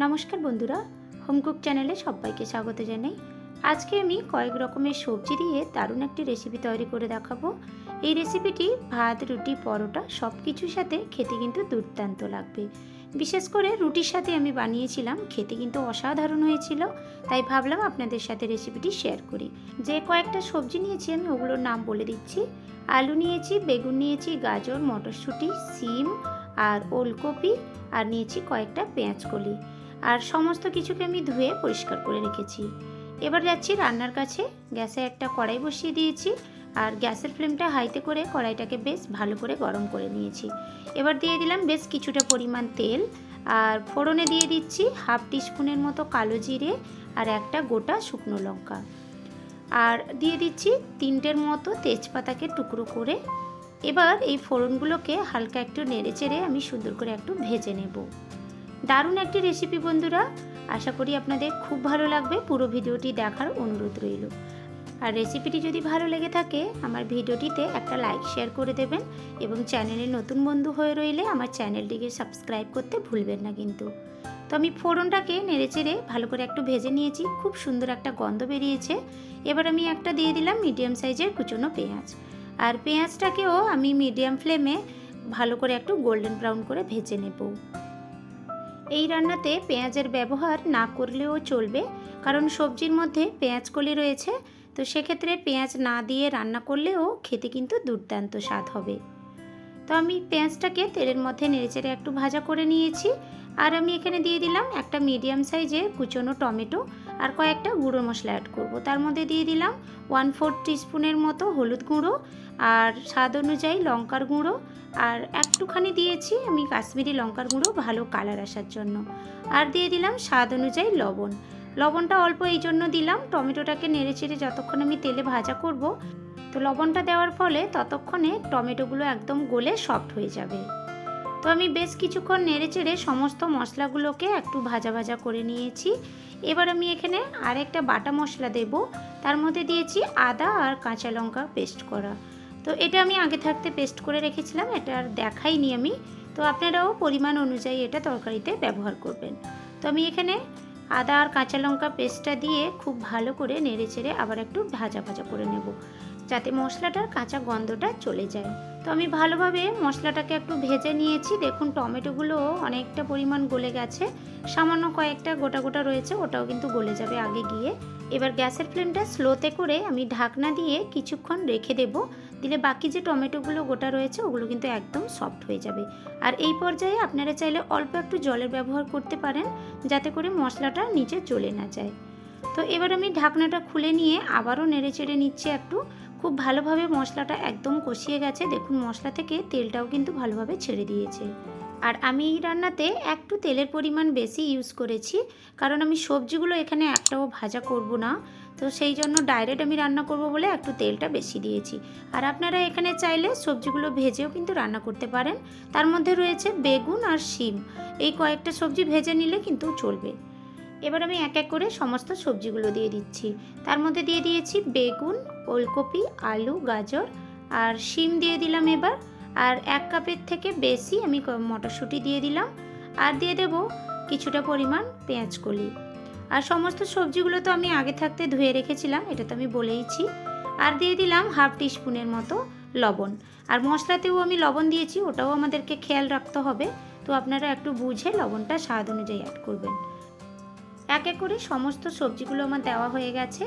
নমস্কার বন্ধুরা হোমকুক চ্যানেলে সবাইকে স্বাগত জানাই। আজকে আমি কয়েক রকমের সবজি দিয়ে দারুণ একটি রেসিপি তৈরি করে দেখাবো। এই রেসিপিটি ভাত, রুটি, পরোটা সব কিছুর সাথে খেতে কিন্তু দুর্দান্ত লাগবে। বিশেষ করে রুটির সাথে আমি বানিয়েছিলাম, খেতে কিন্তু অসাধারণ হয়েছিল, তাই ভাবলাম আপনাদের সাথে রেসিপিটি শেয়ার করি। যে কয়েকটা সবজি নিয়েছি আমি ওগুলোর নাম বলে দিচ্ছি। আলু নিয়েছি, বেগুন নিয়েছি, গাজর, মটরশুঁটি, সিম আর ওলকপি, আর নিয়েছি কয়েকটা পেঁয়াজ কলি আর সমস্ত কিছুকে আমি ধুয়ে পরিষ্কার করে রেখেছি। এবার যাচ্ছি রান্নার কাছে। গ্যাসে একটা কড়াই বসিয়ে দিয়েছি আর গ্যাসের ফ্লেমটা হাইতে করে কড়াইটাকে বেশ ভালো করে গরম করে নিয়েছি। এবার দিয়ে দিলাম বেশ কিছুটা পরিমাণ তেল আর ফোড়নে দিয়ে দিচ্ছি হাফ টিস্পুনের মতো কালো জিরে আর একটা গোটা শুকনো লঙ্কা। আর দিয়ে দিচ্ছি তিনটের মতো তেজপাতাকে টুকরো করে। এবার এই ফোড়নগুলোকে হালকা একটু নেড়ে চেড়ে আমি সুন্দর করে একটু ভেজে নেব। দারুণ একটি রেসিপি বন্ধুরা। আশা করি আপনাদের খুব ভালো লাগবে। পুরো ভিডিওটি দেখার অনুরোধ রইল। আর রেসিপিটি যদি ভালো লেগে থাকে, আমার ভিডিওটিতে একটা লাইক শেয়ার করে দেবেন এবং চ্যানেলে নতুন বন্ধু হয়ে রইলে আমার চ্যানেলটিকে সাবস্ক্রাইব করতে ভুলবেন না কিন্তু। তো আমি ফোড়নটাকে নেড়ে চেড়ে ভালো করে একটু ভেজে নিয়েছি। খুব সুন্দর একটা গন্ধ বেরিয়েছে। এবার আমি একটা দিয়ে দিলাম মিডিয়াম সাইজের কুচনো পেঁয়াজ। আর পেঁয়াজটাকেও আমি মিডিয়াম ফ্লেমে ভালো করে একটু গোল্ডেন ব্রাউন করে ভেজে নেব। এই রান্নাতে পেঁয়াজের ব্যবহার না করলেও চলবে, কারণ সবজির মধ্যে পেঁয়াজ কলি রয়েছে। তো সেক্ষেত্রে পেঁয়াজ না দিয়ে রান্না করলেও খেতে কিন্তু দুর্দান্ত স্বাদ হবে। তো আমি পেঁয়াজটাকে তেলের মধ্যে নেড়েচেড়ে একটু ভাজা করে নিয়েছি। আর আমি এখানে দিয়ে দিলাম একটা মিডিয়াম সাইজের কুচনো টমেটো। আর কয়েকটা গুঁড়ো মশলা অ্যাড করব। তার মধ্যে দিয়ে দিলাম ওয়ান ফোর টিস্পুনের মতো হলুদ গুঁড়ো আর স্বাদ অনুযায়ী লঙ্কার গুঁড়ো। আর একটুখানি দিয়েছি আমি কাশ্মীরি লঙ্কার গুঁড়ো ভালো কালার আসার জন্য। আর দিয়ে দিলাম স্বাদ অনুযায়ী লবণ। লবণটা অল্প এই জন্য দিলাম, টমেটোটাকে নেড়ে চেড়ে যতক্ষণ আমি তেলে ভাজা করব, তো লবণটা দেওয়ার ফলে ততক্ষণে টমেটোগুলো একদম গলে সফট হয়ে যাবে। তো আমি বেশ কিছুক্ষণ নেড়ে চেড়ে সমস্ত মশলাগুলোকে একটু ভাজা ভাজা করে নিয়েছি। এবার আমি এখানে আরেকটা বাটা মশলা দেব। তার মধ্যে দিয়েছি আদা আর কাঁচা লঙ্কা পেস্ট করা। তো এটা আমি আগে থাকতে পেস্ট করে রেখেছিলাম, এটা আর দেখাইনি আমি। তো আপনারাও পরিমাণ অনুযায়ী এটা তরকারিতে ব্যবহার করবেন। তো আমি এখানে আদা আর কাঁচা লঙ্কা পেস্টটা দিয়ে খুব ভালো করে নেড়ে চেড়ে আবার একটু ভাজা ভাজা করে নেব, যাতে মশলাটার কাঁচা গন্ধটা চলে যায়। তো আমি ভালোভাবে মশলাটাকে একটু ভেজে নিয়েছি। দেখুন, টমেটোগুলো অনেকটা পরিমাণ গলে গেছে। সামান্য কয়েকটা গোটা গোটা রয়েছে, ওটাও কিন্তু গলে যাবে আগে গিয়ে। এবার গ্যাসের ফ্লেমটা স্লোতে করে আমি ঢাকনা দিয়ে কিছুক্ষণ রেখে দেব। দিলে বাকি যে টমেটোগুলো গোটা রয়েছে, ওগুলো কিন্তু একদম সফট হয়ে যাবে। আর এই পর্যায়ে আপনারা চাইলে অল্প একটু জলের ব্যবহার করতে পারেন, যাতে করে মশলাটা নিচে চলে না যায়। তো এবার আমি ঢাকনাটা খুলে নিয়ে আবারও নেড়ে চেড়ে নিচ্ছি একটু। খুব ভালোভাবে মশলাটা একদম কষিয়ে গেছে। দেখুন, মশলা থেকে তেলটাও কিন্তু ভালোভাবে ছেড়ে দিয়েছে। আর আমি এই রান্নাতে একটু তেলের পরিমাণ বেশি ইউজ করেছি, কারণ আমি সবজিগুলো এখানে একটাও ভাজা করব না। তো সেই জন্য ডাইরেক্ট আমি রান্না করব বলে একটু তেলটা বেশি দিয়েছি। আর আপনারা এখানে চাইলে সবজিগুলো ভেজেও কিন্তু রান্না করতে পারেন। তার মধ্যে রয়েছে বেগুন আর শিম। এই কয়েকটা সবজি ভেজে নিলে কিন্তু চলবে। এবার আমি এক এক করে সমস্ত সবজিগুলো দিয়ে দিচ্ছি। তার মধ্যে দিয়ে দিয়েছি বেগুন, ওলকপি, আলু, গাজর আর শিম দিয়ে দিলাম এবার। আর এক কাপের থেকে বেশি আমি মটরশুঁটি দিয়ে দিলাম। আর দিয়ে দেব কিছুটা পরিমাণ পেঁয়াজ কলি। আর সমস্ত সবজিগুলো তো আমি আগে থাকতে ধুয়ে রেখেছিলাম, এটা তো আমি বলেইছি। আর দিয়ে দিলাম হাফ টিস্পুনের মতো লবণ। আর মশলাতেও আমি লবণ দিয়েছি, ওটাও আমাদেরকে খেয়াল রাখতে হবে। তো আপনারা একটু বুঝে লবণটা স্বাদ অনুযায়ী অ্যাড করবেন। এক এক করে সমস্ত সবজিগুলো আমার দেওয়া হয়ে গেছে।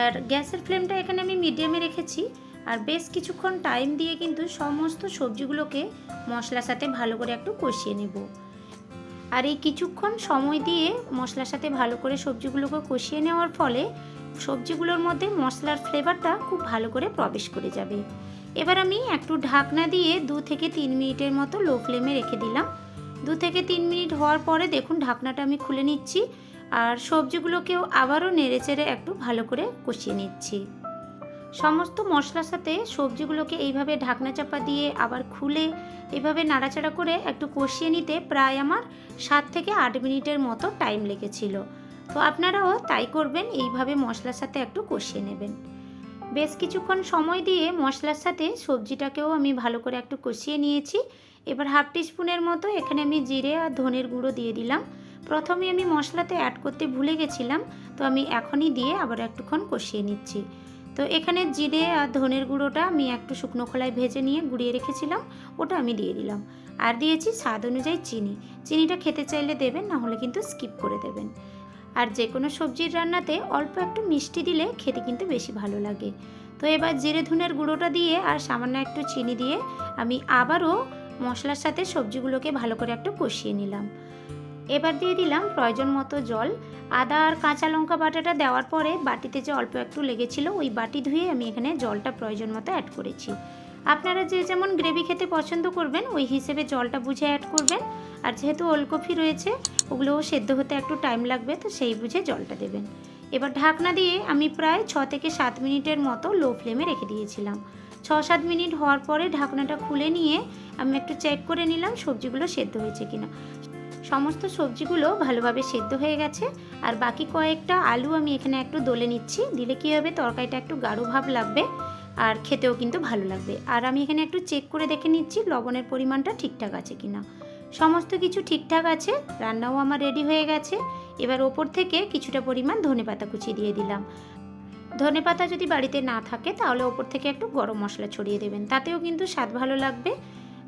আর গ্যাসের ফ্লেমটা এখানে আমি মিডিয়ামে রেখেছি। আর বেশ কিছুক্ষণ টাইম দিয়ে কিন্তু সমস্ত সবজিগুলোকে মশলার সাথে ভালো করে একটু কষিয়ে নেব। আর এই কিছুক্ষণ সময় দিয়ে মশলার সাথে ভালো করে সবজিগুলোকে কষিয়ে নেওয়ার ফলে সবজিগুলোর মধ্যে মশলার ফ্লেভারটা খুব ভালো করে প্রবেশ করে যাবে। এবার আমি একটু ঢাকনা দিয়ে দু থেকে তিন মিনিটের মতো লো ফ্লেমে রেখে দিলাম। দু থেকে তিন মিনিট হওয়ার পরে দেখুন ঢাকনাটা আমি খুলে নিচ্ছি। আর সবজিগুলোকেও আবারও নেড়েচেড়ে একটু ভালো করে কষিয়ে নিচ্ছি। সমস্ত মশলার সাথে সবজিগুলোকে এইভাবে ঢাকনা চাপা দিয়ে আবার খুলে এভাবে নাড়াচাড়া করে একটু কষিয়ে নিতে প্রায় আমার সাত থেকে আট মিনিটের মতো টাইম লেগেছিল। তো আপনারাও তাই করবেন, এইভাবে মশলার সাথে একটু কষিয়ে নেবেন। বেশ কিছুক্ষণ সময় দিয়ে মশলার সাথে সবজিটাকেও আমি ভালো করে একটু কষিয়ে নিয়েছি। এবার হাফ টিস্পুনের মতো এখানে আমি জিরে আর ধনের গুঁড়ো দিয়ে দিলাম। প্রথমে আমি মশলাতে অ্যাড করতে ভুলে গেছিলাম, তো আমি এখনই দিয়ে আবার একটুক্ষণ কষিয়ে নিচ্ছি। তো এখানে জিরে আর ধনের গুঁড়োটা আমি একটু শুকনো খোলায় ভেজে নিয়ে গুঁড়িয়ে রেখেছিলাম, ওটা আমি দিয়ে দিলাম। আর দিয়েছি স্বাদ অনুযায়ী চিনি। চিনিটা খেতে চাইলে দেবেন, না হলে কিন্তু স্কিপ করে দেবেন। আর যে কোনো সবজির রান্নাতে অল্প একটু মিষ্টি দিলে খেতে কিন্তু বেশি ভালো লাগে। তো এবার জিরে ধনের গুঁড়োটা দিয়ে আর সামান্য একটু চিনি দিয়ে আমি আবারও মশলার সাথে সবজিগুলোকে ভালো করে একটু কষিয়ে নিলাম। এবার দিয়ে দিলাম প্রয়োজন মতো জল, আদা আর কাঁচা লঙ্কা বাটাটা দেওয়ার পরে বাটিতে যে অল্প একটু লেগেছিল ওই বাটি ধুয়ে আমি এখানে জলটা প্রয়োজন মতো অ্যাড করেছি। আপনারা যে যেমন গ্রেভি খেতে পছন্দ করবেন, ওই হিসেবে জলটা বুঝে অ্যাড করবেন। আর যেহেতু ওলকপি রয়েছে, ওগুলোও সেদ্ধ হতে একটু টাইম লাগবে, তো সেই বুঝে জলটা দেবেন। এবার ঢাকনা দিয়ে আমি প্রায় ছ থেকে সাত মিনিটের মতো লো ফ্লেমে রেখে দিয়েছিলাম। ছ সাত মিনিট হওয়ার পরে ঢাকনাটা খুলে নিয়ে আমি একটু চেক করে নিলাম সবজিগুলো সেদ্ধ হয়েছে কিনা। সমস্ত সবজিগুলো ভালোভাবে সেদ্ধ হয়ে গেছে। আর বাকি কয়েকটা আলু আমি এখানে একটু দলে নিচ্ছি। দিলে কী হবে, তরকারিটা একটু গাঢ় ভাব লাগবে আর খেতেও কিন্তু ভালো লাগবে। আর আমি এখানে একটু চেক করে দেখে নিচ্ছি লবণের পরিমাণটা ঠিকঠাক আছে কিনা। সমস্ত কিছু ঠিকঠাক আছে, রান্নাও আমার রেডি হয়ে গেছে। এবার ওপর থেকে কিছুটা পরিমাণ ধনেপাতা কুচি দিয়ে দিলাম। ধনেপাতা যদি বাড়িতে না থাকে, তাহলে ওপর থেকে একটু গরম মশলা ছড়িয়ে দেবেন। তাতেও কিন্তু স্বাদ ভালো লাগবে।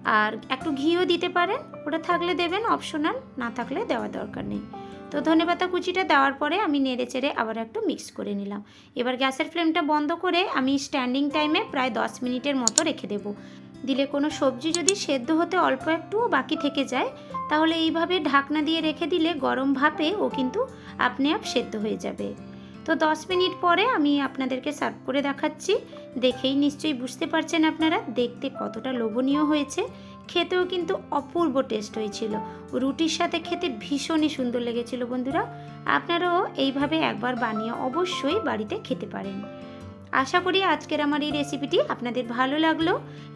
আর একটু ঘিও দিতে পারেন, ওটা থাকলে দেবেন অপশনাল না থাকলে দেওয়ার দরকার নেই। তো ধনেপাতা কুচিটা দেওয়ার পরে আমি নেড়ে চেড়ে আবার একটু মিক্স করে নিলাম। এবার গ্যাসের ফ্লেমটা বন্ধ করে আমি স্ট্যান্ডিং টাইমে প্রায় দশ মিনিটের মতো রেখে দেব। দিলে কোনো সবজি যদি সেদ্ধ হতে অল্প একটুও বাকি থেকে যায়, তাহলে এইভাবে ঢাকনা দিয়ে রেখে দিলে গরম ভাপে ও কিন্তু আপনি আপ সেদ্ধ হয়ে যাবে। তো দশ মিনিট পরে আমি আপনাদেরকে সার্ভ করে দেখাচ্ছি। দেখেই নিশ্চয়ই বুঝতে পারছেন আপনারা, দেখতে কতটা লোভনীয় হয়েছে। খেতেও কিন্তু অপূর্ব টেস্ট হয়েছিল। রুটির সাথে খেতে ভীষণই সুন্দর লেগেছিল বন্ধুরা। আপনারাও এইভাবে একবার বানিয়ে অবশ্যই বাড়িতে খেতে পারেন। আশা করি আজকের আমার এই রেসিপিটি আপনাদের ভালো লাগল।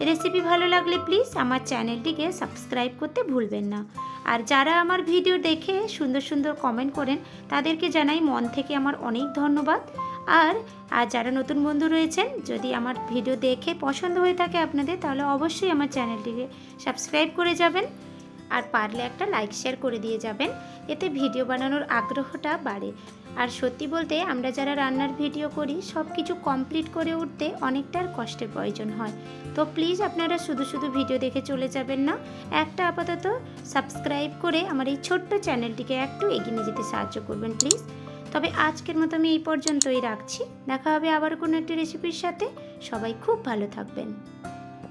রেসিপি ভালো লাগলে প্লিজ আমার চ্যানেলটিকে সাবস্ক্রাইব করতে ভুলবেন না। আর যারা আমার ভিডিও দেখে সুন্দর সুন্দর কমেন্ট করেন, তাদেরকে জানাই মন থেকে আমার অনেক ধন্যবাদ। আর আর যারা নতুন বন্ধু রয়েছেন, যদি আমার ভিডিও দেখে পছন্দ হয়ে থাকে আপনাদের, তাহলে অবশ্যই আমার চ্যানেলটিকে সাবস্ক্রাইব করে যাবেন। আর পারলে একটা লাইক শেয়ার করে দিয়ে যাবেন। এতে ভিডিও বানানোর আগ্রহটা বাড়ে। আর সত্যি বলতে, আমরা যারা রান্নার ভিডিও করি সব কিছু কমপ্লিট করে উঠতে অনেকটার কষ্টের প্রয়োজন হয়। তো প্লিজ আপনারা শুধু শুধু ভিডিও দেখে চলে যাবেন না, একটা আপাতত সাবস্ক্রাইব করে আমার এই ছোট্ট চ্যানেলটিকে একটু এগিয়ে নিয়ে যেতে সাহায্য করবেন প্লিজ তবে আজকের মতো আমি এই পর্যন্তই রাখছি। দেখা হবে আবার কোনো একটি রেসিপির সাথে। সবাই খুব ভালো থাকবেন।